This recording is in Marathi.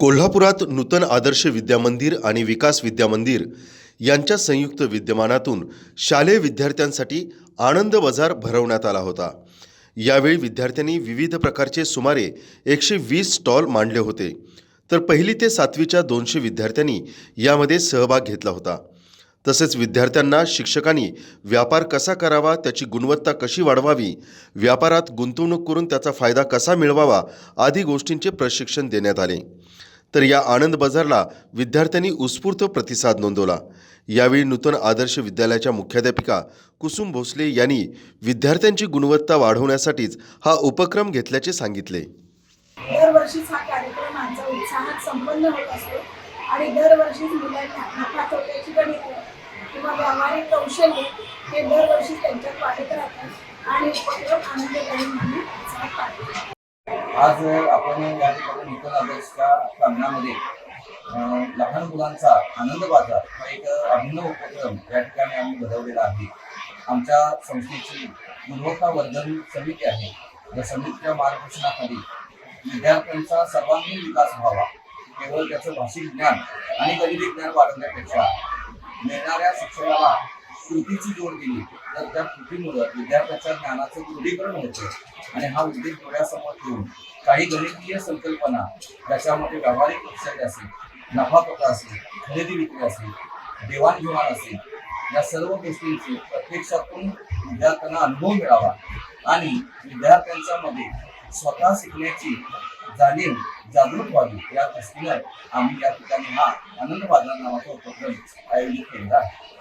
कोल्हापुरात नूतन आदर्श विद्यामंदिर आणि विकास विद्यामंदिर यांच्या संयुक्त विद्यमानातून शालेय विद्यार्थ्यांसाठी आनंद बाजार भरवण्यात आला होता. यावेळी विद्यार्थ्यांनी विविध प्रकारचे सुमारे एकशे वीस स्टॉल मांडले होते. तर पहिली ते सातवीच्या दोनशे विद्यार्थ्यांनी यामध्ये सहभाग घेतला होता. तसेच विद्यार्थ्यांना शिक्षकांनी व्यापार कसा करावा त्याची गुणवत्ता कशी वाढवावी व्यापारात गुंतवणूक करून त्याचा फायदा कसा मिळवावा आदी गोष्टींचे प्रशिक्षण देण्यात आले. तर या आनंद बाजारला विद्यार्थ्यांनी उत्स्फूर्त प्रतिसाद नोंदवला. यावेळी नूतन आदर्श विद्यालयाच्या मुख्याध्यापिका कुसुम भोसले यांनी विद्यार्थ्यांची गुणवत्ता वाढवण्यासाठीच हा उपक्रम घेतल्याचे सांगितले. दरवर्षीच हा कार्यक्रम आमचा उत्साहात संपन्न होत असतो आणि दरवर्षीच मुलांना नफा तोट्याची गणित किंवा व्यावहारिक कौशल्य हे दरवर्षी त्यांच्यात वाढत राहतात आणि उपक्रम आनंददायी म्हणून आज आपण या ठिकाणी निकल आदर्शच्या प्रांगणामध्ये लहान मुलांचा आनंद बाजार हा एक अभिनव उपक्रम या ठिकाणी आम्ही घडवलेला आहे. आमच्या संस्थेची गुणवत्ता वर्धन समिती आहे. या समितीच्या मार्गदर्शनाखाली विद्यार्थ्यांचा सर्वांगीण विकास व्हावा केवळ त्याचं भाषिक ज्ञान आणि गणिती ज्ञान वाढवण्यापेक्षा मिळणाऱ्या शिक्षणाला कृतीची जोड दिली तर त्या कृतीमुळं विद्यार्थ्याच्या ज्ञानाचं दृढीकरण होतं. आणि हा उद्देश डोळ्यासमोर ठेवून काही गणितीय संकल्पना ज्याच्यामध्ये व्यावहारिक कौशल्य असेल नफा असेल खरेदी विक्री असेल देवाणघेवाण असेल या सर्व गोष्टींचे प्रत्यक्षातून विद्यार्थ्यांना अनुभव मिळावा. आणि विद्यार्थ्यांच्या मध्ये स्वतः शिकण्याची जाणीव जागृत व्हावी या दृष्टीनं आम्ही या ठिकाणी हा आनंद नावाचा उपक्रम आयोजित केलेला आहे.